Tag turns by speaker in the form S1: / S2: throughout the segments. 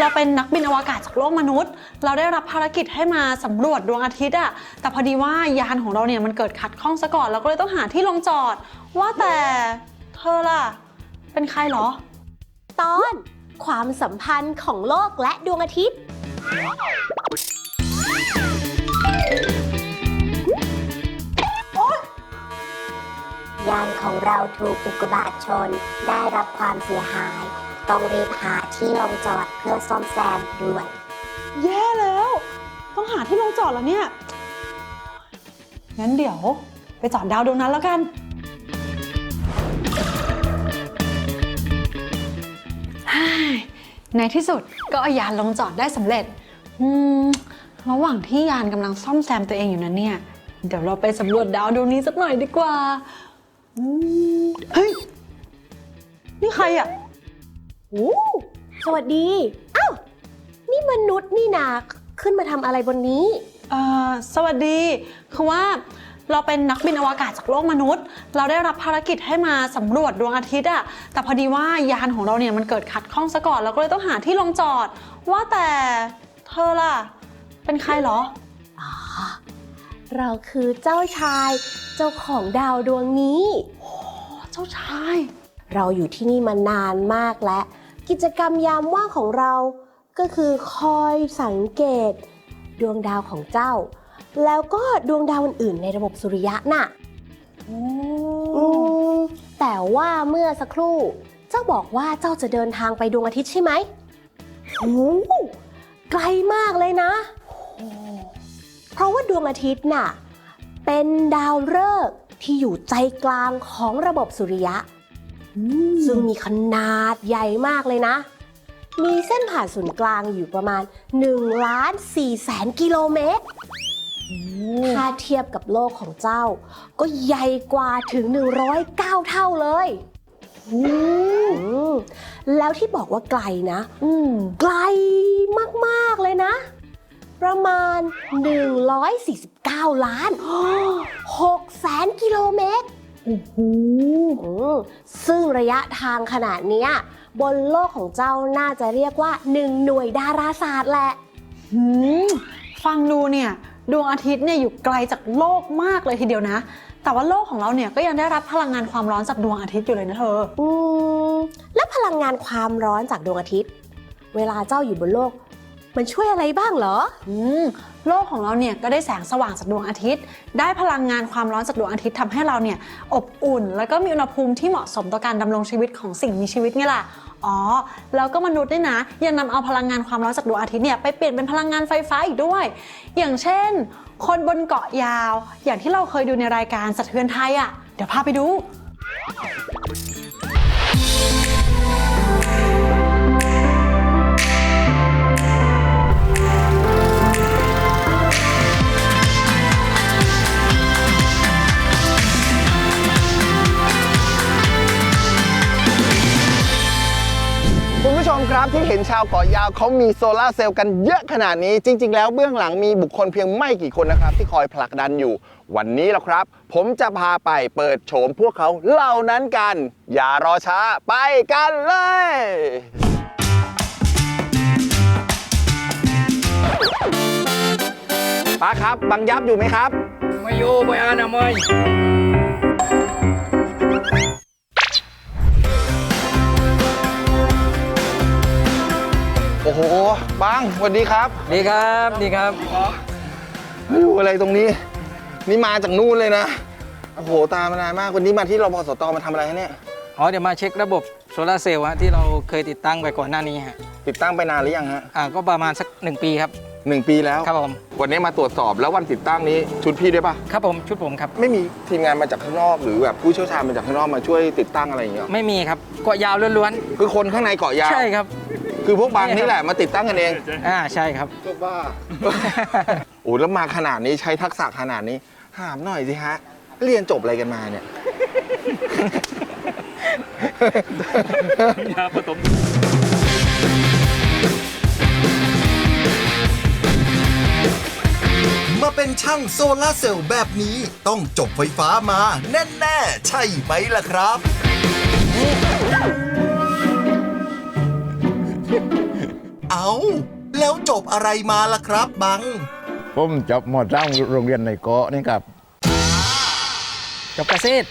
S1: เราเป็นนักบินอวกาศจากโลกมนุษย์ เราได้รับภารกิจให้มาสำรวจดวงอาทิตย์อะแต่พอดีว่ายานของเราเนี่ยมันเกิดขัดข้องซะก่อนเราก็เลยต้องหาที่ลงจอด ว่าแต่เธอล่ะ เป็นใครเหรอ
S2: ตอนความสัมพันธ์ของโลกและดวงอาทิตย์
S3: ยานของเราถูกอุกกาบาตชนได้รับความเสียหาย ต้องรีบหาที่ลงจอดเพื่อซ่อมแซมด่วน
S1: แย่แล้ว ต้องหาที่ลงจอดแล้วเนี่ย งั้นเดี๋ยวไปจอดดาวดวงนั้นแล้วกันฮ่ายในที่สุดก็เอายานลงจอดได้สำเร็จ อืม ระหว่างที่ยานกำลังซ่อมแซมตัวเองอยู่นั้นเนี่ย เดี๋ยวเราไปสำรวจดาวดวงนี้สักหน่อยดีกว่าอืมเฮ้ย นี่ใครอะ
S2: โอ้สวัสดี อ้าว นี่มนุษย์นี่นาขึ้นมาทำอะไรบนนี้
S1: เอ่อสวัสดี คือว่าเราเป็นนักบินอวกาศจากโลกมนุษย์ เราได้รับภารกิจให้มาสำรวจดวงอาทิตย์อะแต่พอดีว่ายานของเราเนี่ยมันเกิดขัดข้องซะก่อน เราก็เลยต้องหาที่ลงจอด ว่าแต่เธอล่ะ เป็นใครเหรอ
S2: เราคือเจ้าชาย เจ้าของดาวดวงนี้
S1: เจ้าชาย
S2: เราอยู่ที่นี่มานานมากแล้ว กิจกรรมยามว่างของเราก็คือคอยสังเกต ดวงดาวของเจ้า แล้วก็ดวงดาวอื่นๆในระบบสุริยะน่ะอืมแต่ว่าเมื่อสักครู่ เจ้าบอกว่าเจ้าจะเดินทางไปดวงอาทิตย์ใช่ไหมโอ้โหไกลมากเลยนะ เพราะว่าดวงอาทิตย์น่ะ เป็นดาวฤกษ์ที่อยู่ใจกลางของระบบสุริยะ ซึ่งมีขนาดใหญ่มากเลยนะ มีเส้นผ่านศูนย์กลางอยู่ประมาณ1ล้าน4แสนกิโลเมตร ถ้าเทียบกับโลกของเจ้า ก็ใหญ่กว่าถึง 109 เท่าเลยอืมแล้วที่บอกว่าไกลนะ
S1: อืม
S2: ไกลมาก ๆ เลยนะ ประมาณ 149 ล้าน6แสนกิโลเมตร
S1: โอ้โห
S2: อืมซึ่งระยะทางขนาดเนี้ยบนโลกของเจ้าน่าจะเรียกว่า1หน่วยดาราศาสตร์แหละ
S1: หืมฟังดูเนี่ยดวงอาทิตย์เนี่ยอยู่ไกลจากโลกมากเลยทีเดียวนะ แต่ว่าโลกของเราเนี่ยก็ยังได้รับพลังงานความร้อนจากดวงอาทิตย์อยู่เลยนะเธอ
S2: อืมแล้วพลังงานความร้อนจากดวงอาทิตย์ เวลาเจ้าอยู่บนโลก มันช่วยอะไรบ้างเหรอ
S1: อืม โลกของเราเนี่ยก็ได้แสงสว่างจากดวงอาทิตย์ ได้พลังงานความร้อนจากดวงอาทิตย์ทำให้เราเนี่ยอบอุ่น แล้วก็มีอุณหภูมิที่เหมาะสมต่อการดำรงชีวิตของสิ่งมีชีวิตไงล่ะอ๋อ แล้วก็มนุษย์เนี่ยนะยังนำเอาพลังงานความร้อนจากดวงอาทิตย์เนี่ยไปเปลี่ยนเป็นพลังงานไฟฟ้าอีกด้วย อย่างเช่น คนบนเกาะยาว อย่างที่เราเคยดูในรายการสะเทือนไทยอะ่ะเดี๋ยวพาไปดู
S4: เห็นชาวเกาะยาวเขามีโซลาเซลล์กันเยอะขนาดนี้ จริง ๆ แล้วเบื้องหลังมีบุคคลเพียงไม่กี่คนนะครับ ที่คอยผลักดันอยู่ วันนี้แล้วครับ ผมจะพาไปเปิดโฉมพวกเขาเหล่านั้นกัน อย่ารอช้าไปกันเลยป้าครับบังยับอยู่ไหมครับ
S5: ไม่อยู่ไปอ่านอะไม่
S4: โอ้โหบังสวัสดีครับ
S5: ดีครับดีครับ
S4: อยู่อะไรตรงนี้ นี่มาจากนู่นเลยนะ โอ้โห ตามมานานมาก วันนี้มาที่รพสตมาทำอะไรฮะเนี่ย
S5: อ๋อเดี๋ยวมาเช็คระบบโซลาร์เซลล์ฮะที่เราเคยติดตั้งไปก่อนหน้านี้ฮะ
S4: ติดตั้งไปนานหรือยังฮะ
S5: อ่าก็ประมาณสักหนึ่งปีครับ
S4: หนึ่งปีแล้ว
S5: ครับผม
S4: วันนี้มาตรวจสอบแล้ววันติดตั้งนี้ชุดพี่ด้วยปะ
S5: ครับผมชุดผมครับ
S4: ไม่มีทีมงานมาจากข้างนอกหรือแบบผู้เชี่ยวชาญมาจากข้างนอกมาช่วยติดตั้งอะไรอย่างเงี้ยหรอ
S5: ไม่มีครับเกาะยาวล้วน
S4: คือคนข้างในเกาะยา
S5: ๆ
S4: ว
S5: ใช่ครับ
S4: คือพวกบางนี่แหละมาติดตั้งกันเอง
S5: อ่าใช่ครับ
S4: ก็บ้า โอ้แล้วมาขนาดนี้ใช้ทักษะขนาดนี้ถามหน่อยสิฮะ เรียนจบอะไรกันมาเนี่ย
S6: มาเป็นช่างโซลาร์เซลล์แบบนี้ต้องจบไฟฟ้ามาแน่ ๆ ใช่ไหมล่ะครับ
S4: บ
S6: เอาแล้วจบอะไรมาล่ะครับบัง
S7: ผมจบมอจ้างโรงเรียนในเกาะนี่ครับ
S5: จบเกษตร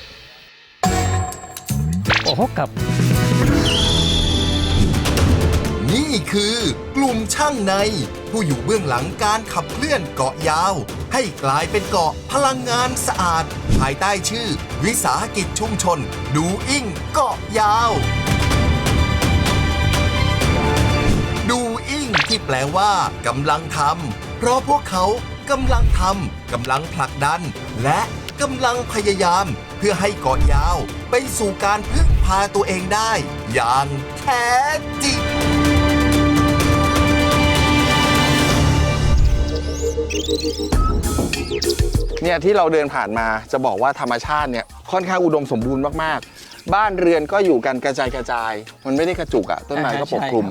S7: โอ้โหกับ
S6: นี่ คือกลุ่มช่างใน ผู้อยู่เบื้องหลังการขับเคลื่อนเกาะยาว ให้กลายเป็นเกาะพลังงานสะอาด ภายใต้ชื่อ วิสาหกิจชุมชน ดูอิ่งเกาะยาว ดูอิ่งที่แปลว่ากำลังทำเพราะพวกเขากำลังทำกำลังผลักดัน และกำลังพยายาม เพื่อให้เกาะยาว ไปสู่การพึ่งพาตัวเองได้ อย่างแท้จริง
S4: เนี่ยที่เราเดินผ่านมาจะบอกว่าธรรมชาติเนี่ยค่อนข้างอุดมสมบูรณ์มากๆ บ้านเรือนก็อยู่กันกระจายกระจาย มันไม่ได้กระจุกอะต้นไม้ก็ปกคลุม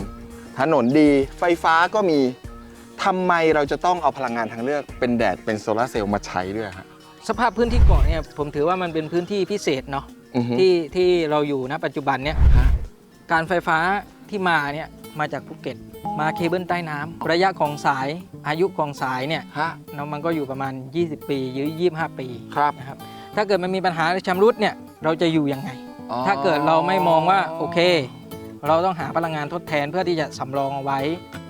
S4: ถนนดีไฟฟ้าก็มีทำไมเราจะต้องเอาพลังงานทางเลือกเป็นแดดเป็นโซลาร์เซลล์มาใช้ด้วยฮะ
S5: สภาพพื้นที่เกาะเนี่ยผมถือว่ามันเป็นพื้นที่พิเศษเนาะ
S4: อือฮึ
S5: ที่ที่เราอยู่ณปัจจุบันเนี่ย
S4: ฮะ
S5: การไฟฟ้าที่มาเนี่ย มาจากภูเก็ต มาเคเบิลใต้น้ำระยะของสายอายุของสายเนี่ย
S4: ฮะ
S5: เนาะมันก็อยู่ประมาณ 20 ปีหรือ 25 ปี
S4: ครับ
S5: นะครับถ้าเกิดมันมีปัญหาชำรุดเนี่ยเราจะอยู่ยังไง
S4: อ๋อ
S5: ถ้าเกิดเราไม่มองว่าโอเค เราต้องหาพลังงานทดแทนเพื่อที่จะสำรองเอาไว้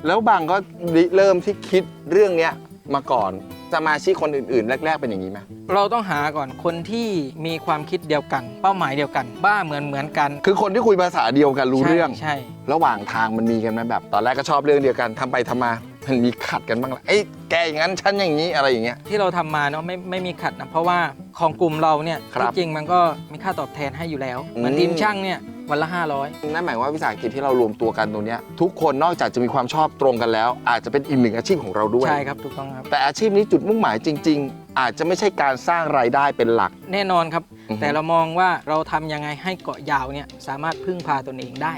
S4: แล้วบางก็ริเริ่มที่คิดเรื่องเนี้ย มาก่อนสมาชิกคนอื่น ๆ แรก ๆ เป็นอย่างนี้ไหม
S5: เราต้องหาก่อนคนที่มีความคิดเดียวกัน เป้าหมายเดียวกัน บ้าเหมือนเหมือนกัน
S4: คือคนที่คุยภาษาเดียวกันรู้
S5: ใช่
S4: เรื่อง
S5: ใช่
S4: ระหว่างทางมันมีกันไหมแบบ ตอนแรกก็ชอบเรื่องเดียวกันทำไปทำมา มันมีขัดกันบ้างละเอ้ยแกอย่างนั้นฉันอย่างนี้อะไรอย่างเงี้ย
S5: ที่เราทำมาเนาะไม่ไม่มีขัดนะเพราะว่าของกลุ่มเราเนี่ย
S4: ครับ
S5: ที่จริงมันก็มีค่าตอบแทนให้อยู่แล้ว เหมือน
S4: อืม
S5: ทีมช่างเนี่ย วันละ 500
S4: นั่นหมายว่าวิสาหกิจที่เรารวมตัวกันตรงเนี้ยทุกคนนอกจากจะมีความชอบตรงกันแล้ว อาจจะเป็นอีกหนึ่งอาชีพของเราด้วย
S5: ใช่ครับถูกต้องครับ
S4: แต่อาชีพนี้จุดมุ่งหมายจริง ๆ อาจจะไม่ใช่การสร้างรายได้เป็นหลัก
S5: แน่นอนครับ
S4: อือฮึ
S5: แต่เรามองว่าเราทำยังไงให้เกาะยาวเนี่ยสามารถพึ่งพาตนเองได้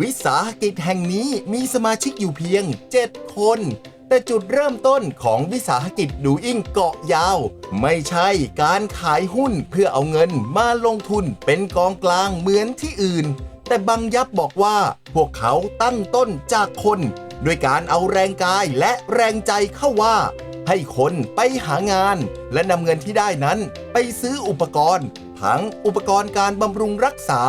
S6: วิสาหกิจแห่งนี้มีสมาชิกอยู่เพียง 7 คน แต่จุดเริ่มต้นของวิสาหกิจดูอิ่งเกาะยาว ไม่ใช่การขายหุ้นเพื่อเอาเงินมาลงทุนเป็นกองกลางเหมือนที่อื่น แต่บังยับบอกว่าพวกเขาตั้งต้นจากคนด้วยการเอาแรงกายและแรงใจเข้าว่า ให้คนไปหางาน และนำเงินที่ได้นั้นไปซื้ออุปกรณ์ ทั้งอุปกรณ์การบำรุงรักษา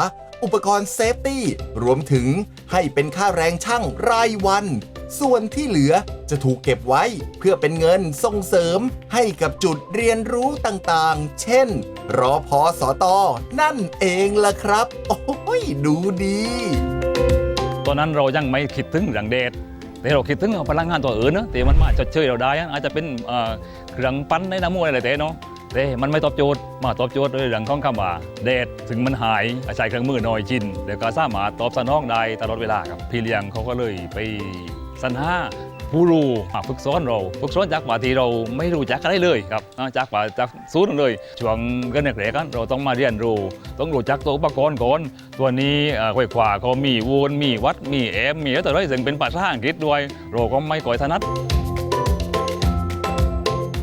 S6: อุปกรณ์เซฟตี้ รวมถึงให้เป็นค่าแรงช่างรายวัน ส่วนที่เหลือจะถูกเก็บไว้เพื่อเป็นเงินส่งเสริมให้กับจุดเรียนรู้ต่างๆ เช่น รอพอสอตอนั่นเองล่ะครับ โอ้ยดูดี
S8: ตอนนั้นเรายังไม่คิดถึงเรื่องเดทแต่เราคิดถึงพลังงานตัวอื่นนะแต่มันมาจดเชยเราได้ อาจจะเป็นเครื่องปั้นในน้ำมูกอะไรแต่เนาะแต่มันไม่ตอบโจทย์มาตอบโจทย์ด้วยเรื่องของคำว่าเดทถึงมันหายใช้เครื่องมือน้อยจินเดี๋ยวก็สามารถตอบสนองได้ตลอดเวลาครับพี่เลี้ยงเขาก็เลยไป สรรหาผู้รู้มาฝึกสอนเรา ฝึกสอนจากว่าที่เราไม่รู้จักอะไรเลยครับอ่าจากว่าจากศูนย์เลย ช่วงเกินแรกๆกันเราต้องมาเรียนรู้ ต้องรู้จักตัวอุปกรณ์ก่อนตัวนี้เอ่อขวายขวาเขามีโวนมีวัดมีแอมมีอะไรต่ออะไรซึ่งเป็นภาษาอังกฤษด้วย เราก็ไม่ก่อยถนัด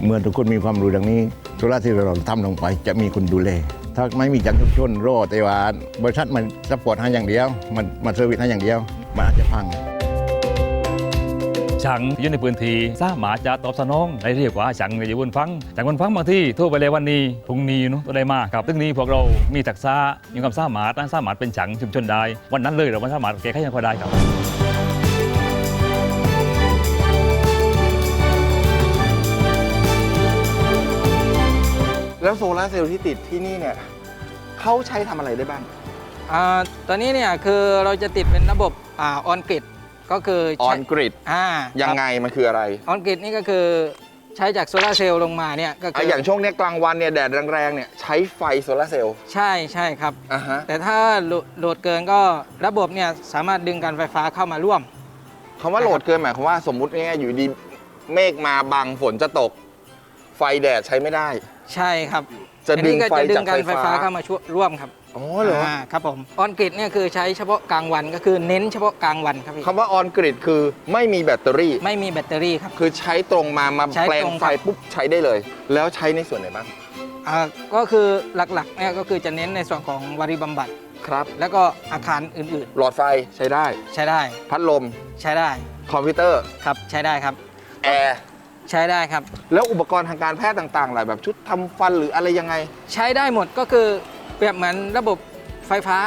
S7: เมื่อทุกคนมีความรู้ดังนี้ธุระที่เราทำลงไปจะมีคนดูแลถ้าไม่มีจังชุมชนรอแต่ว่าบริษัทมันสปอร์ตให้อย่างเดียว มันมันเซอร์วิสให้อย่างเดียว มันอาจจะพัง
S8: ช่างอยู่ในพื้นที่สามารถจะตอบสนองได้เรียกว่าช่างในอยู่บนฟังจากบนฟังบางที่โทรไปเลยวันนี้พรุ่งนี้เนอะตัวได้มาครับซึ่งนี้พวกเรามีทักษะมีความสามารถนะสามารถเป็นช่างชุมชนได้วันนั้นเลยเราไม่สามารถแก้ไขยังพอได้ครับ
S4: แล้วโซลาร์เซลล์ที่ติดที่นี่เนี่ยเขาใช้ทำอะไรได้บ้าง
S5: อ่าตอนนี้เนี่ยคือเราจะติดเป็นระบบอ่าออนกริด ก็คือ
S4: อ
S5: ใช้
S4: อนกริด
S5: อ่า
S4: ยังไงมันคืออะไร
S5: ออนกริดนี่ก็คือใช้จากโซลาร์เซลล์ลงมาเนี่ยก็
S4: อะ
S5: คือ
S4: อย่างช่วงเนี้ยกลางวันเนี่ยแดดแรงๆเนี่ยใช้ไฟโซลาร์เซลล์
S5: ใช่ใช่ครับ
S4: อะฮะ
S5: แต่ถ้าโหลดโหลดเกินก็ระบบเนี่ยสามารถดึงการไฟฟ้าเข้ามาร่วม
S4: คำว่าโหลดเกินหมายความว่าสมมุติง่ายๆอยู่ดีเมฆมาบังฝนจะตก ไฟแดดใช้ไม่ได้
S5: ใช่ครับ
S4: จะ
S5: อัน
S4: ดึ
S5: นี้
S4: ง
S5: ก็
S4: ไฟ
S5: จะดึ
S4: จาก
S5: งการ
S4: ไฟ
S5: ไฟ
S4: ฟ้า
S5: ฟ้าเข้ามาช่วยร่วมครับ
S4: อ๋อเหรอา
S5: ครับผมออนกริดเนี่ยคือใช้เฉพาะกลางวันก็คือเน้นเฉพาะกลางวันครับพี่
S4: คำว่าออนกริดคือไม่มีแบตเตอรี่
S5: ไม่มีแบตเตอรี่ครับ
S4: คือใช้ตรงมามา
S5: ใช้
S4: แปลง
S5: ตรง
S4: ไฟ
S5: ครับ
S4: ปุ๊บใช้ได้เลย แล้วใช้ในส่วนไหนบ้าง
S5: อ่าก็คือหลักๆเนี่ยก็คือจะเน้นในส่วนของวารีบำบัด
S4: ครับ
S5: แล้วก็อาคารอื่น
S4: หลอดไฟใช้ได้
S5: ๆ ใช้ได้
S4: พัดลม
S5: ใช้ได้
S4: คอมพิวเตอร์
S5: ครับใช้ได้ครับ
S4: แอร์
S5: ใช้ได้ครับ
S4: แล้วอุปกรณ์ทางการแพทย์ต่างๆล่ะแบบชุดทำฟันหรืออะไรยังไง
S5: ใช้ได้หมดก็คือ เปรียบเหมือนระบบไฟฟ้า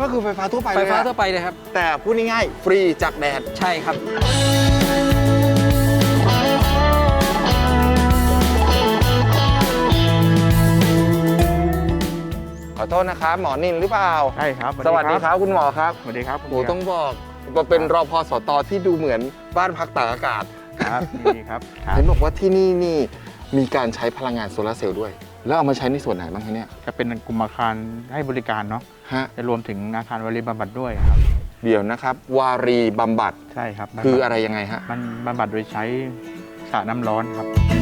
S4: ก็คือไฟฟ้าทั่วไป
S5: ไฟ
S4: เลย
S5: ฟ้า
S4: อะ
S5: ทั่วไปเลยครับ
S4: แต่พูดง่ายๆฟรีจากแดด
S5: ใช่ครับ
S4: ขอโทษนะครับ หมอนินหรือเปล่า
S9: ใช่ครับ
S4: สวัสดีครับคุณหมอครับ
S9: สวัสดีครับคุณ
S4: โอ้ต้องบอกว่าเป็นรอพอสตที่ดูเหมือนบ้านพักตากอากาศ
S9: ครับดีครับครับ
S4: เห็นบอกว่าที่นี่นี่มีการใช้พลังงานโซลาร์เซลล์ด้วย แล้วเอามาใช้ในส่วนไหนบ้างคะเนี่ย
S9: จะเป็นกลุ่มอาคารให้บริการเนาะ
S4: ฮะ
S9: จะรวมถึงอาคารบริบำบัดด้วยครับ
S4: เดี๋ยวนะครับ วารีบำบัด
S9: ใช่ครับ
S4: คืออะไรยังไงฮะ
S9: มันบำบัดโดยใช้สระน้ำร้อนครับ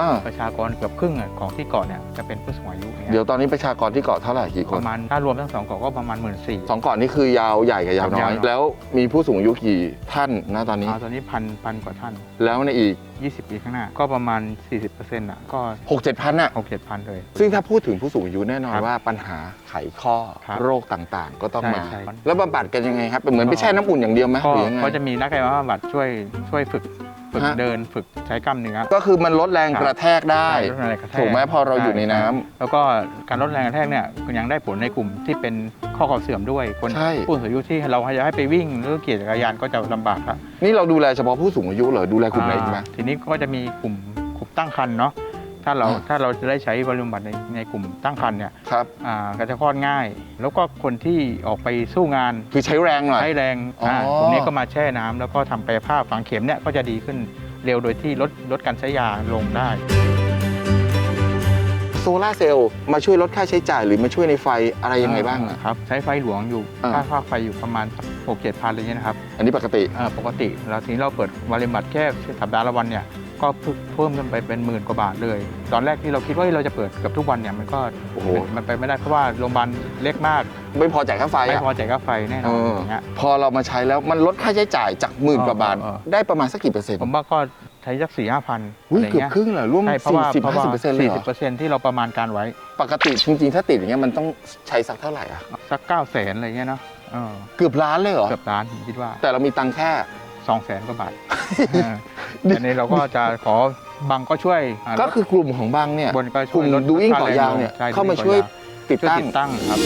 S4: อ่า
S9: ประชากรเกือบครึ่งอะของที่เกาะเนี่ยจะเป็นผู้สูงอายุเนี่ย
S4: เดี๋ยวตอนนี้ประชากรที่เกาะเท่าไหร่กี่ค
S9: ป
S4: น
S9: ระมาณถ้ารวมทั้งสองเกาะก็ประมาณหมื่นสี่
S4: สองเกาะนี่คือยาวใหญ่กับยาวน้อย
S9: ยาวน้อย
S4: แล้วมีผู้สูงอายุกี่ท่านนะตอนนี้
S9: เอาตอนนี้พันพันกว่าท่าน
S4: แล้วในอีก
S9: 20 ปีข้างหน้า ก็ประมาณ 40%อะก็
S4: 6 7พันอะ
S9: 6 7พันเลย
S4: ซึ่งถ้าพูดถึงผู้สูงอายุแน่นอน
S9: ครับ
S4: ว่าปัญหาไขข้อ
S9: ครับ
S4: โรคต่างๆ ก็ต้อง
S9: ใช่
S4: มา
S9: ใช่
S4: แล้วบำบัดกันยังไงครับเป็นเหมือนไปแช่น้ำอุ่นอย่างเดียวไหม
S9: ก็
S4: หรือยังไง
S9: ก็จะมีนักกายภาพบำบัดช่วยช่วยฝึก ฝึก
S4: ฮะ
S9: เดินฝึกใช้กล้ามเนื้อ
S4: ก็คือมันลดแรง
S9: ครับ
S4: กระแทกได้
S9: ลดแรงกระแทก
S4: ถูกไหมพอเราอยู่ในน้ำ
S9: ช่ แล้วก็การลดแรงกระแทกเนี่ยยังได้ผลในกลุ่มที่เป็นข้อเข่าเสื่อมด้วย คน
S4: ใช่
S9: ผู้สูงอายุที่เราให้ให้ไปวิ่งหรือขี่จักรยานก็จะลำบากครับ
S4: นี่เราดูแลเฉพาะผู้สูงอายุเหรอดูแลกลุ่มไหนอีกไหม
S9: อ่าทีนี้ก็จะมีกลุ่มกลุ่มตั้งครรภ์เนาะ ถ้าเรา
S4: อ่า
S9: ถ้าเราจะได้ใช้บริบำบัดในในกลุ่มตั้งครรภ์เนี่ย
S4: ครับ
S9: อ่าก็จะคลอดง่าย แล้วก็คนที่ออกไปสู้งาน
S4: คือใช้แรงหน่อย
S9: ใช้แรง
S4: อ๋ออ่า
S9: ตรงนี้ก็มาแช่น้ำแล้วก็ทำกายภาพฝังเข็มเนี่ยก็จะดีขึ้นเร็วโดยที่ลดลดการใช้ยาลงได้
S4: โซลาร์เซลล์มาช่วยลดค่าใช้จ่ายหรือมาช่วยในไฟอะไรยังไงบ้างอะ
S9: ครับใช้ไฟหลวงอยู่
S4: อ่า
S9: ค่าค่าไฟอยู่ประมาณหกเจ็ดพันอะไรเงี้ยนะครับ
S4: อันนี้ปกติ
S9: อ่าปกติแล้วทีนี้เราเปิดวาริบัตแค่สัปดาห์ละวันเนี่ย ก็เพิ่มเพิ่มขึ้นไปเป็นหมื่นกว่าบาทเลย ตอนแรกที่เราคิดว่าเราจะเปิดเกือบทุกวันเนี่ยมันก็
S4: โอ้โห
S9: มันไปไม่ได้เพราะว่าโรงพยาบาลเล็กมาก
S4: ไม่พอจ่ายค่าไฟ
S9: ไม่
S4: อะ
S9: พอจ่ายค่าไฟแน่น
S4: เอ
S9: อน
S4: อ
S9: อย่างเงี้ย
S4: พอเรามาใช้แล้วมันลดค่าใช้จ่ายจากหมื่นกว่าบาท
S9: เออเออ
S4: ได้ประมาณสักกี่เปอร์เซ็นต์
S9: ผมว่าก็ใช้สักสี่ห้าพัน
S4: อุ้
S9: อะ
S4: ย
S9: ไร
S4: เกือบ
S9: เงี้ย
S4: ครึ่งเหรอร่วม
S9: ใช่เพราะ
S4: สี่
S9: ว่า
S4: สิบ
S9: เพราะ
S4: ห้า
S9: ว่า
S4: สิบเปอร์เซ็นต์เลย
S9: สี่
S4: เหร
S9: สิ
S4: อบ
S9: เปอร์เซ็นต์ที่เราประมาณการไว้
S4: ปกติจริงๆถ้าติดอย่างเงี้ยมันต้องใช้สักเท่าไหร่อะ
S9: สักเก้าแสนอะไรเงี้ยเนาะเออ
S4: เกือบล้านเลยเหรอ
S9: เกือบล้านผมคิดว่า
S4: แต่เรามีตังค์แค่
S9: สองแสนกว่าบาทเอออันนี้เราก็จะขอบังก็ช่วยา
S4: ก็คือกลุ่มของบางเนี่ย
S9: บนก็
S4: ก
S9: ช่ว
S4: ลุ่
S9: ย
S4: ม
S9: ลด
S4: ดูอิง
S9: ค่
S4: เกาะ
S9: แรง
S4: ยาวเนี่ย
S9: ใช่
S4: เข้ามา
S9: ดู
S4: ช่วย
S9: อิงเกาะยาว
S4: ติด
S9: ช่วย
S4: ตั้ง
S9: ติดตั้งครับ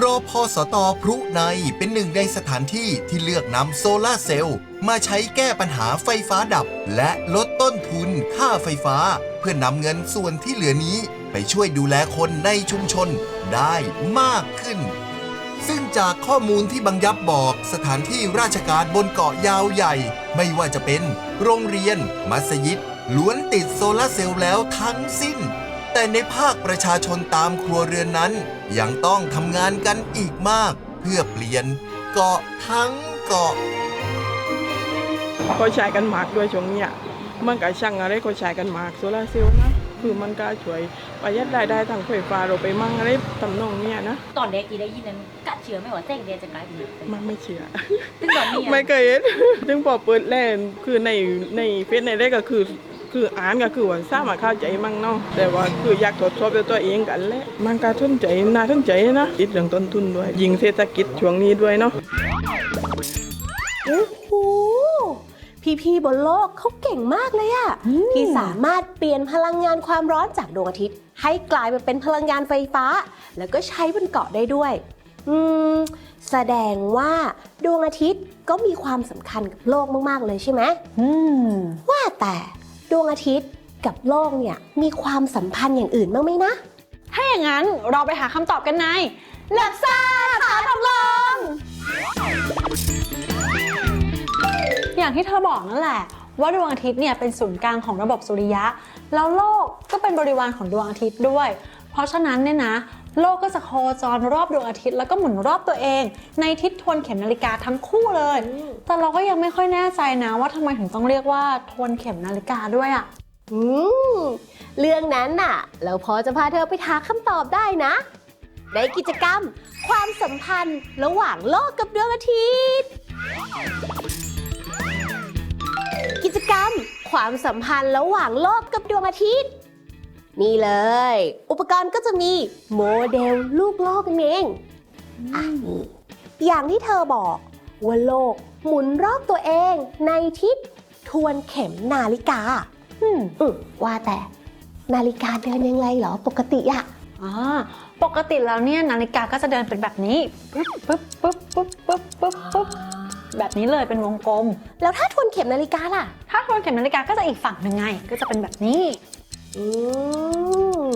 S6: รอพอสตพรุในเป็นหนึ่งในสถานที่ที่เลือกนำโซลาร์เซลล์มาใช้แก้ปัญหาไฟฟ้าดับ และลดต้นทุนค่าไฟฟ้า เพื่อนำเงินส่วนที่เหลือนี้ ไปช่วยดูแลคนในชุมชนได้มากขึ้น ซึ่งจากข้อมูลที่บังยับบอกสถานที่ราชการบนเกาะยาวใหญ่ ไม่ว่าจะเป็นโรงเรียน มัสยิด ล้วนติดโซลาเซลล์แล้วทั้งสิ้น แต่ในภาคประชาชนตามครัวเรือนนั้น ยังต้องทำงานกันอีกมาก เพื่อเปลี่ยนเกาะทั้งเกาะ
S10: เขาใช้กันมากด้วยช่วงเนี้ยมันก็ช่างอะไรเขาใช้กันมากโซลาเซลล์นะ คือมันก็ช่วยประหยัดรายได้ทางไฟฟ้าเราไปมั่งอะไรทำนองเนี้ยนะ
S11: ตอนแรกที่ได้ยินนั้นกัดเชื่อไหม่ว่าแจ้งเดียจะกลายเป็นแบบ
S10: มันไม่เชื่อ
S11: ซึ่งตอนนี้
S10: ไม่เคยเห็นถึงพอเปิดแล่นคือในในเฟซในเรกก็คือคืออ่านก็คือว่าทราบมาเข้าใจมั่งเนาะแต่ว่าคืออยากทดสอบด้วยตัวเองกันแหละมันก็ทุนใจน่าทุนใจนะติดเรื่องต้นทุนด้วย ยิงเศรษฐกิจช่วงนี้ด้วยเนาะ
S2: โอ้โห พี่ๆบนโลกเขาเก่งมากเลยอะที่สามารถเปลี่ยนพลังงานความร้อนจากดวงอาทิตย์ ให้กลายมาเป็นพลังงานไฟฟ้า แล้วก็ใช้บนเกาะได้ด้วยอืมแสดงว่าดวงอาทิตย์ก็มีความสำคัญกับโลกมากๆเลยใช่ไหม
S1: อืม
S2: ว่าแต่ดวงอาทิตย์กับโลกเนี่ยมีความสัมพันธ์อย่างอื่นบ้างไหมนะ
S1: ถ้าอย่างนั้นเราไปหาคำตอบกันในเล็บซ่าถาทำลอ อย่างที่เธอบอกนั่นแหละ ว่าดวงอาทิตย์เนี่ยเป็นศูนย์กลางของระบบสุริยะ แล้วโลกก็เป็นบริวารของดวงอาทิตย์ด้วย เพราะฉะนั้นเนี่ยนะ โลกก็จะโคจรรอบดวงอาทิตย์แล้วก็หมุนรอบตัวเอง ในทิศทวนเข็มนาฬิกาทั้งคู่เลย แต่เราก็ยังไม่ค่อยแน่ใจนะว่าทำไมถึงต้องเรียกว่าทวนเข็มนาฬิกาด้วยอะ
S2: อืมเรื่องนั้นน่ะ เราพอจะพาเธอไปหาคำตอบได้นะ ในกิจกรรม ความสัมพันธ์ระหว่างโลกกับดวงอาทิตย์ กิจกรรม ความสัมพันธ์ระหว่างโลกกับดวงอาทิตย์ นี่เลย อุปกรณ์ก็จะมีโมเดลลูกโลกนั่นเองอะนี่อย่างที่เธอบอกว่าโลกหมุนรอบตัวเองในทิศทวนเข็มนาฬิกา อืมอืมว่าแต่ นาฬิกาเดินยังไงเหรอปกติอะ
S1: อ๋อปกติแล้วเนี่ยนาฬิกาก็จะเดินเป็นแบบนี้ ปึ๊บปึ๊บปึ๊บปึ๊บปึ๊บปึ๊บปึ๊บ แบบนี้เลยเป็นวงกลม
S2: แล้วถ้าทวนเข็มนาฬิกาล่ะ
S1: ถ้าทวนเข็มนาฬิกาก็จะอีกฝั่งหนึ่งไง ก็จะเป็นแบบนี้
S2: อืม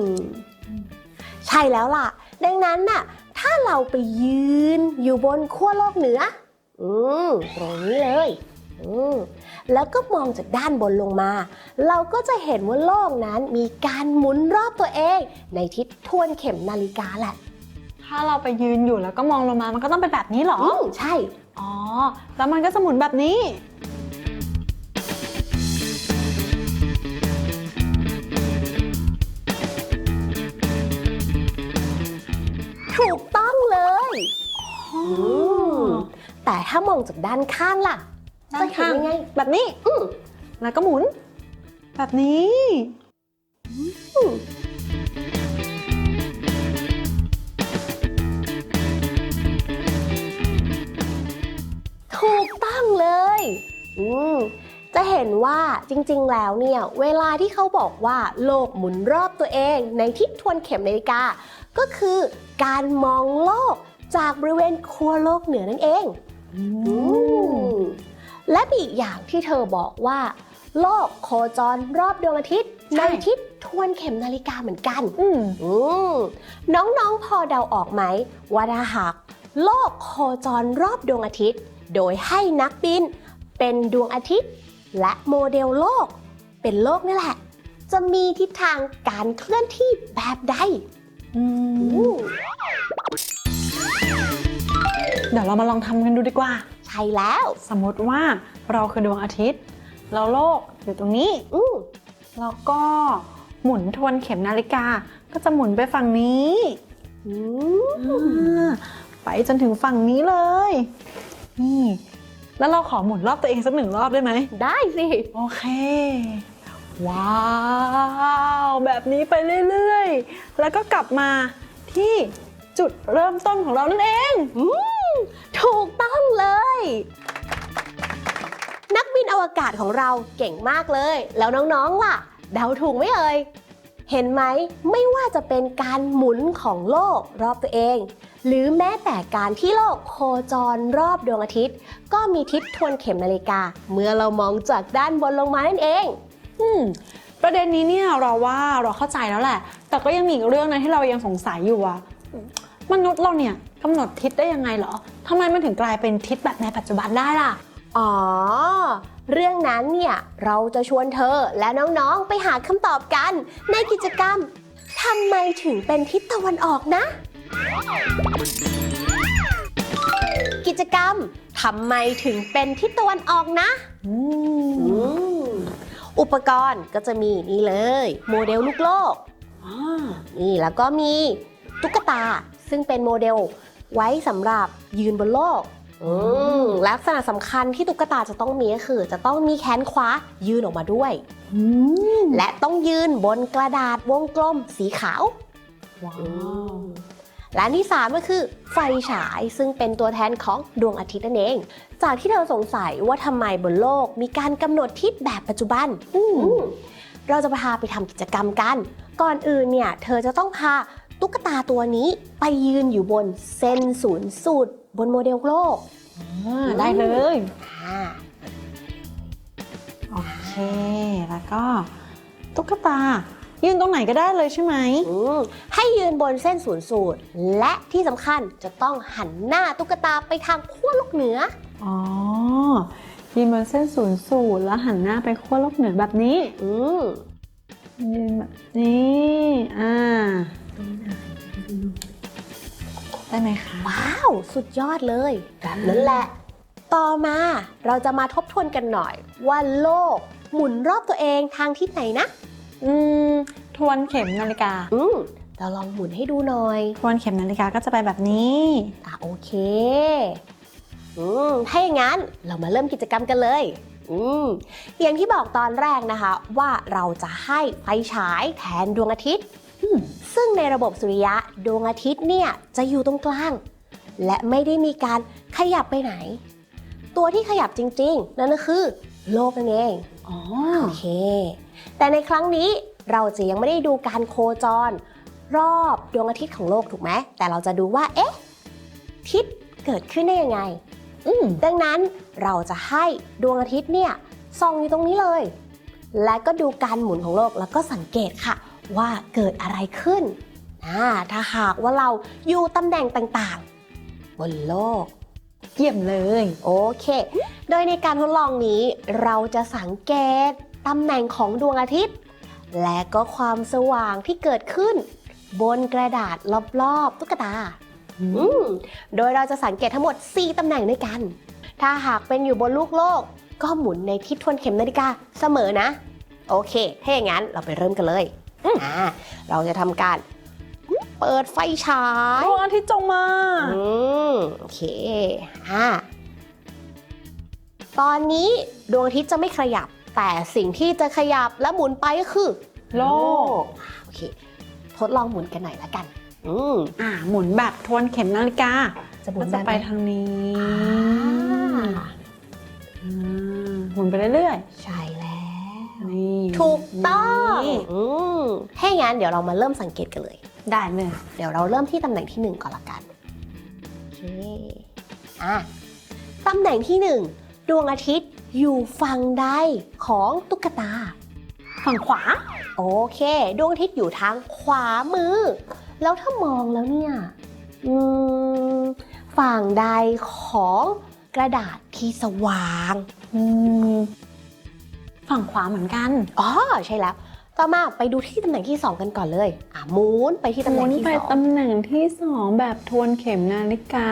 S2: ใช่แล้วล่ะ ดังนั้นน่ะ ถ้าเราไปยืนอยู่บนขั้วโลกเหนือ อืมตรงนี้เลย อืมแล้วก็มองจากด้านบนลงมา เราก็จะเห็นว่าโลกนั้นมีการหมุนรอบตัวเอง ในทิศทวนเข็มนาฬิกาแหละ
S1: ถ้าเราไปยืนอยู่แล้วก็มองลงมา มันก็ต้องเป็นแบบนี้เหรอ
S2: อืมใช่
S1: อ๋อ แล้วมันก็จะหมุนแบบนี้
S2: ถูกต้องเลยอืมแต่ถ้ามองจากด้านข้างล่ะ
S1: ด้านข้าง
S2: จะเห็นยังไง
S1: แบบนี้
S2: อืม
S1: แล้วก็หมุน แบบนี้
S2: อืมจะเห็นว่าจริงๆ แล้วเนี่ย เวลาที่เขาบอกว่าโลกหมุนรอบตัวเองในทิศทวนเข็มนาฬิกา ก็คือการมองโลกจากบริเวณขั้วโลกเหนือนั่นเองอืมและมีอีกอย่างที่เธอบอกว่า โลกโคจรรอบดวงอาทิตย์
S1: ใน
S2: ทิศทวนเข็มนาฬิกาเหมือนกัน
S1: อืม
S2: น้องๆพอเดาออกไหมว่าถ้าหากโลกโคจรรอบดวงอาทิตย์ โดยให้นักบิน เป็นดวงอาทิตย์ และโมเดลโลก เป็นโลกนี่แหละ จะมีทิศทางการเคลื่อนที่แบบใด
S1: อื
S2: อื
S1: ม
S2: ม
S1: เดี๋ยวเรามาลองทำกันดูดีกว่า
S2: ใช่แล้ว
S1: สมมติว่าเราคือดวงอาทิตย์แล้วโลกอยู่ตรงนี้
S2: อืม
S1: แล้วก็หมุนทวนเข็มนาฬิกา ก็จะหมุนไปฝั่งนี้
S2: อืม
S1: อ่าไปจนถึงฝั่งนี้เลย นี่ แล้วเราขอหมุนรอบตัวเองสักหนึ่งรอบได้ไหม
S2: ได้สิ
S1: โอเค ว้าว แบบนี้ไปเรื่อยๆ แล้วก็กลับมาที่จุดเริ่มต้นของเรานั่นเอง
S2: อืมถูกต้องเลย นักบินอวกาศของเราเก่งมากเลย แล้วน้องๆล่ะ เดาถูกไหมเอ่ย เห็นไหมไม่ว่าจะเป็นการหมุนของโลกรอบตัวเอง หรือแม้แต่การที่โลกโคจรรอบดวงอาทิตย์ ก็มีทิศทวนเข็มนาฬิกา เมื่อเรามองจากด้านบนลงมานั่นเอง
S1: อืมประเด็นนี้เนี่ยเราว่าเราเข้าใจแล้วแหละ แต่ก็ยังมีอีกเรื่องนึงที่เรายังสงสัยอยู่อะมนุษย์เราเนี่ยกำหนดทิศได้ยังไงเหรอทำไมมันถึงกลายเป็นทิศแบบในปัจจุบันได้ล่ะ
S2: อ๋อ เรื่องนั้นเนี่ยเราจะชวนเธอและน้องๆไปหาคำตอบกัน ในกิจกรรมทำไมถึงเป็นทิศตะวันออกนะ กิจกรรมทำไมถึงเป็นทิศตะวันออกนะ
S1: อืม
S2: อืมอุปกรณ์ก็จะมีนี่เลย โมเดลลูกโลก
S1: อ่า
S2: นี่แล้วก็มีตุ๊กตาซึ่งเป็นโมเดลไว้สำหรับยืนบนโลก อืมลักษณะสำคัญที่ตุ๊กตาจะต้องมีก็คือ จะต้องมีแขนขวายืนออกมาด้วย
S1: อืม
S2: และต้องยืนบนกระดาษวงกลมสีขาว
S1: ว้าว
S2: และอันที่สามก็คือไฟฉายซึ่งเป็นตัวแทนของดวงอาทิตย์นั่นเอง จากที่เธอสงสัยว่าทำไมบนโลกมีการกำหนดทิศแบบปัจจุบันอืมเราจะพาไปทำกิจกรรมกัน ก่อนอื่นเนี่ย เธอจะต้องพา ตุ๊กตาตัวนี้ไปยืนอยู่บนเส้นศูนย์สูตรบนโมเดลโลก
S1: อ่าได้เลย
S2: อ่า
S1: โอเค แล้วก็ ตุ๊กตา ยืนตรงไหนก็ได้เลยใช่ไหม
S2: อืมให้ยืนบนเส้นศูนย์สูตร และที่สำคัญจะต้องหันหน้าตุ๊กตาไปทางขั้วโลกเหนือ
S1: อ๋อ ยืนบนเส้นศูนย์สูตรแล้วหันหน้าไปขั้วโลกเหนือแบบนี้
S2: อืม
S1: ยืนแบบนี้ อ่า ได้ไหมคะ
S2: ว้าว สุดยอดเลย แบบนั้นแหละ ต่อมาเราจะมาทบทวนกันหน่อย ว่าโลกหมุนรอบตัวเองทางทิศไหนนะ
S1: อืม ทวนเข็มนาฬิกา
S2: อืมเราลองหมุนให้ดูหน่อย
S1: ทวนเข็มนาฬิกาก็จะไปแบบนี้
S2: อะโอเค อืม ถ้าอย่างนั้นเรามาเริ่มกิจกรรมกันเลย อืม อย่างที่บอกตอนแรกนะคะ ว่าเราจะให้ไฟฉายแทนดวงอาทิตย์อืม ซึ่งในระบบสุริยะดวงอาทิตย์เนี่ยจะอยู่ตรงกลาง และไม่ได้มีการขยับไปไหน ตัวที่ขยับจริงๆ นั่นก็คือ โลกนั่นเอง
S1: อ๋อ
S2: โอเค แต่ในครั้งนี้เราจะยังไม่ได้ดูการโคจร รอบดวงอาทิตย์ของโลกถูกไหม แต่เราจะดูว่า เอ๊ะ ทิศเกิดขึ้นได้ยังไง
S1: อืม
S2: ดังนั้นเราจะให้ดวงอาทิตย์เนี่ยส่องอยู่ตรงนี้เลย และก็ดูการหมุนของโลกแล้วก็สังเกตค่ะ ว่าเกิดอะไรขึ้นอ่าถ้าหากว่าเราอยู่ตำแหน่งต่างๆ บนโลก
S1: เยี่ยมเลย
S2: โอเค โดยในการทดลองนี้เราจะสังเกตตำแหน่งของดวงอาทิตย์ และก็ความสว่างที่เกิดขึ้น บนกระดาษรอบๆตุ๊กตาอืมโดยเราจะสังเกตทั้งหมด 4ตำแหน่งด้วยกัน ถ้าหากเป็นอยู่บนลูกโลก ก็หมุนในทิศทวนเข็มนาฬิกาเสมอนะ โอเค ถ้าอย่างนั้นเราไปเริ่มกันเลยอ่า เราจะทำการเปิดไฟฉาย
S1: ดวงอาทิตย์จงมา
S2: อืมโอเคอ่าตอนนี้ดวงอาทิตย์จะไม่ขยับ แต่สิ่งที่จะขยับและหมุนไปก็คือ
S1: โลก
S2: โอเค ทดลองหมุนกันหน่อยละกัน อืม
S1: อ่า หมุนแบบทวนเข็มนาฬิกา
S2: จะหมุ
S1: ก็
S2: น
S1: จะ
S2: แบบ
S1: ไป
S2: ไหน
S1: ทางนี้
S2: อ่า
S1: อ่าหมุนไปเรื่อย
S2: ใช่แล้ว
S1: ๆนี่
S2: ถูกต้อง
S1: นี่
S2: อืมถ้าอย่างนั้นเดี๋ยวเรามาเริ่มสังเกตกันเลย
S1: ได้เลย
S2: เดี๋ยวเราเริ่มที่ตำแหน่งที่หนึ่งก่อนละกันโอเคอะตำแหน่งที่หนึ่งดวงอาทิตย์อยู่ฝั่งใดของตุ๊กตา
S1: ฝั่งขวา
S2: โอเค ดวงอาทิตย์อยู่ทางขวามือ แล้วถ้ามองแล้วเนี่ยอืมฝั่งใดของกระดาษที่สว่าง
S1: อืม ฝั่งขวาเหมือนกัน
S2: อ๋อ ใช่แล้ว ต่อมาไปดูที่ตำแหน่งที่ 2 กันก่อนเลย อะหมุนไปที่ตำแห
S1: ห
S2: น่
S1: มุ
S2: ง
S1: น
S2: ที่
S1: ไป
S2: สอง
S1: ตำแหน่งที่สองแบบทวนเข็มนาฬิกา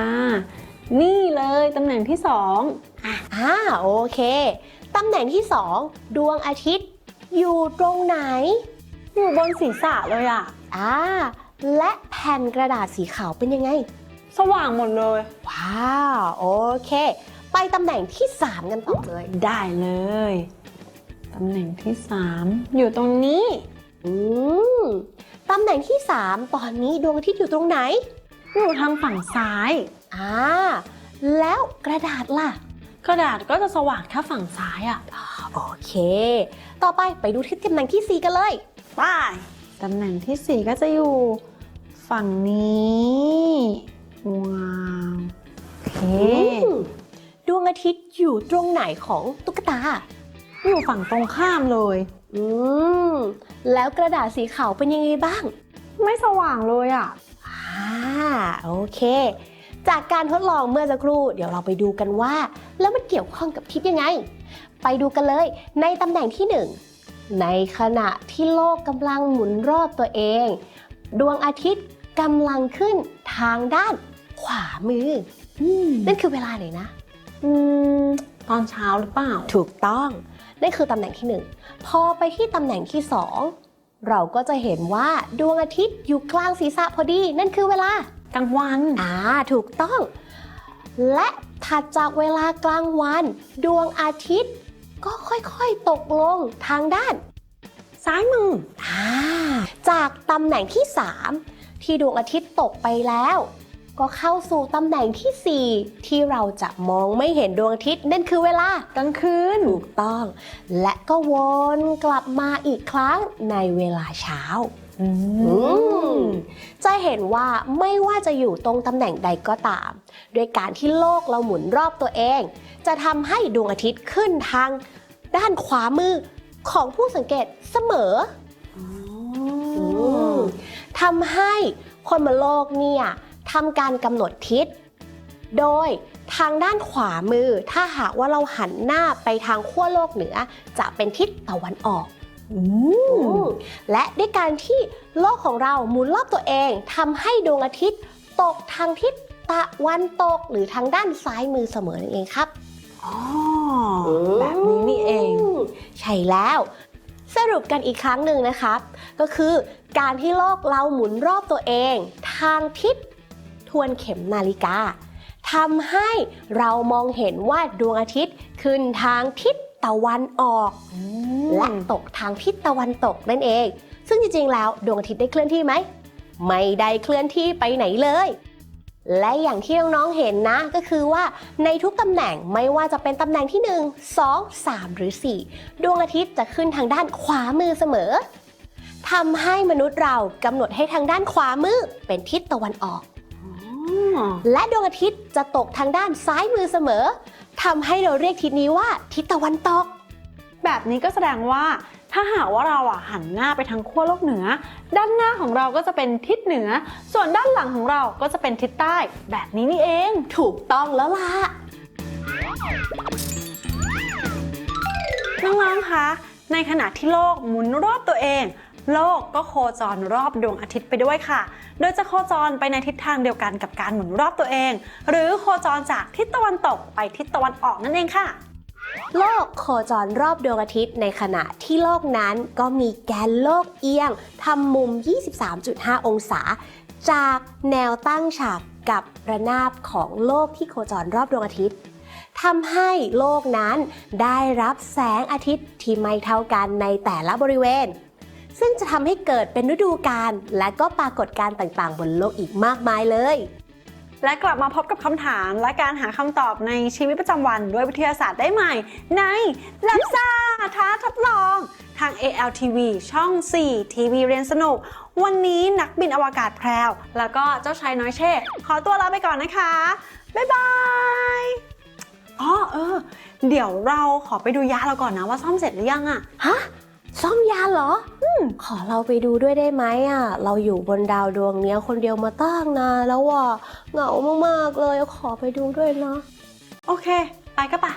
S1: นี่เลยตำแหน่งที่สอง
S2: อ่าโอเค ตำแหน่งที่ 2 ดวงอาทิตย์อยู่ตรงไหน
S1: อยู่บนศีรษะเลยอะ
S2: อ่า และแผ่นกระดาษสีขาวเป็นยังไง
S1: สว่างหมดเลย
S2: ว้าว โอเค ไปตำแหน่งที่ 3 กันต่อเลย
S1: ได้เลย ตำแหน่งที่สามอยู่ตรงนี้
S2: อืมตำแหน่งที่ 3 ตอนนี้ดวงอาทิตย์อยู่ตรงไหน
S1: อยู่ทางฝั่งซ้าย
S2: อ่า แล้วกระดาษล่ะ
S1: กระดาษก็จะสว่างแค่ฝั่งซ้ายอะ
S2: โอเค ต่อไปไปดูที่ตำแหน่งที่ 4 กันเลย
S1: ไปตำแหน่งที่สี่ก็จะอยู่ฝั่งนี้ ว้าวโอเค
S2: อืมดวงอาทิตย์อยู่ตรงไหนของตุ๊กตา
S1: อยู่ฝั่งตรงข้ามเลย
S2: อืม แล้วกระดาษสีขาวเป็นยังไงบ้าง
S1: ไม่สว่างเลยอะ
S2: อ่า โอเค จากการทดลองเมื่อสักครู่ เดี๋ยวเราไปดูกันว่า แล้วมันเกี่ยวข้องกับทิศยังไง ไปดูกันเลย ในตำแหน่งที่หนึ่งในขณะที่โลกกำลังหมุนรอบตัวเอง ดวงอาทิตย์กำลังขึ้นทางด้านขวามืออนั่นคือเวลาไหนนะ
S1: อืม ตอนเช้าหรือเปล่า
S2: ถูกต้อง นั่นคือตำแหน่งที่หนึ่งพอไปที่ตำแหน่งที่สองเราก็จะเห็นว่าดวงอาทิตย์อยู่กลางศีรษะพอดี นั่นคือเวลา
S1: กลางวัน
S2: อ่าถูกต้อง และถัดจากเวลากลางวัน ดวงอาทิตย์ ก็ค่อยๆตกลงทางด้าน
S1: ซ้ายมือ
S2: อ่าจากตำแหน่งที่ 3 ที่ดวงอาทิตย์ตกไปแล้ว ก็เข้าสู่ตำแหน่งทีสี่ 4 ที่เราจะมองไม่เห็นดวงอาทิตย์นั่นคือเวลา
S1: กลางคืน
S2: ถูกต้อง และก็วนกลับมาอีกครั้งในเวลาเช้า
S1: อืม
S2: อืมจะเห็นว่าไม่ว่าจะอยู่ตรงตำแหน่งใดก็ตาม ด้วยการที่โลกเราหมุนรอบตัวเอง จะทำให้ดวงอาทิตย์ขึ้นทาง ด้านขวามือของผู้สังเกตเสมอมทำให้คนบนโลกเนี่ย ทำการกำหนดทิศ โดยทางด้านขวามือถ้าหากว่าเราหันหน้าไปทางขั้วโลกเหนือ จะเป็นทิศตะวันออก
S1: อืม
S2: และด้วยการที่โลกของเราหมุนรอบตัวเองทำให้ดวงอาทิตย์ตกทางทิศตะวันตกหรือทางด้านซ้ายมือเสมอนั่นเองครับ
S1: อ๋อแบบนี้นี่เอง
S2: มใช่แล้ว สรุปกันอีกครั้งหนึ่งนะครับ ก็คือการที่โลกเราหมุนรอบตัวเอง ทางทิศท วนเข็มนาฬิกาททำให้เรามองเห็นว่าดวงอาทิตย์ขึ้นทางทิศตะวันออก และตกทางทิศตะวันตกนั่นเอง ซึ่งจริงๆ แล้วดวงอาทิตย์ได้เคลื่อนที่ไหม ไม่ได้เคลื่อนที่ไปไหนเลย และอย่างที่น้องๆ เห็นนะก็คือว่าในทุกตำแหน่งไม่ว่าจะเป็นตำแหน่งที่ 1 2 3 หรือ 4 ดวงอาทิตย์จะขึ้นทางด้านขวามือเสมอทำให้มนุษย์เรากำหนดให้ทางด้านขวามือเป็นทิศตะวันออก และดวงอาทิตย์จะตกทางด้านซ้ายมือเสมอทำให้เราเรียกทิศนี้ว่าทิศตะวันตก
S1: แบบนี้ก็แสดงว่าถ้าหากว่าเราอะหันหน้าไปทางขั้วโลกเหนือ ด้านหน้าของเราก็จะเป็นทิศเหนือ ส่วนด้านหลังของเราก็จะเป็นทิศใต้ แบบนี้นี่เอง
S2: ถูกต้องแล้วล่ะ
S1: น้องๆคะในขณะที่โลกหมุนรอบตัวเอง โลกก็โคจรรอบดวงอาทิตย์ไปด้วยค่ะ โดยจะโคจรไปในทิศทางเดียวกันกับการหมุนรอบตัวเอง หรือโคจรจากทิศตะวันตกไปทิศตะวันออกนั่นเองค่ะ
S2: โลกโคจรรอบดวงอาทิตย์ในขณะที่โลกนั้นก็มีแกนโลกเอียงทำมุม 23.5 องศา จากแนวตั้งฉากกับระนาบของโลกที่โคจรรอบดวงอาทิตย์ทำให้โลกนั้นได้รับแสงอาทิตย์ที่ไม่เท่ากันในแต่ละบริเวณ ซึ่งจะทำให้เกิดเป็นฤดูกาลและก็ปรากฏการณ์ต่างๆ บนโลกอีกมากมายเลย
S1: และกลับมาพบกับคำถามและการหาคำตอบในชีวิตประจำวันด้วยวิทยาศาสตร์ได้ใหม่ ในลับซ่าท้าทดลอง ทาง ALTV ช่อง 4 ทีวีเรียนสนุก วันนี้นักบินอวกาศแพรว แล้วก็เจ้าชายน้อยเช่ ขอตัวลาไปก่อนนะคะ บ๊ายบายอ๋อเออ เดี๋ยวเราขอไปดูยาเราก่อนนะว่าซ่อมเสร็จหรือยังอะ
S2: ฮะ ซ่อมยานเหรออขอเราไปดูด้วยได้ไหมอะ เราอยู่บนดาวดวงเนี้ยคนเดียวมาตั้งนานแล้วว่ะ เหงามากๆเลย ขอไปดูด้วยนะ
S1: โอเค ไปก็ปะ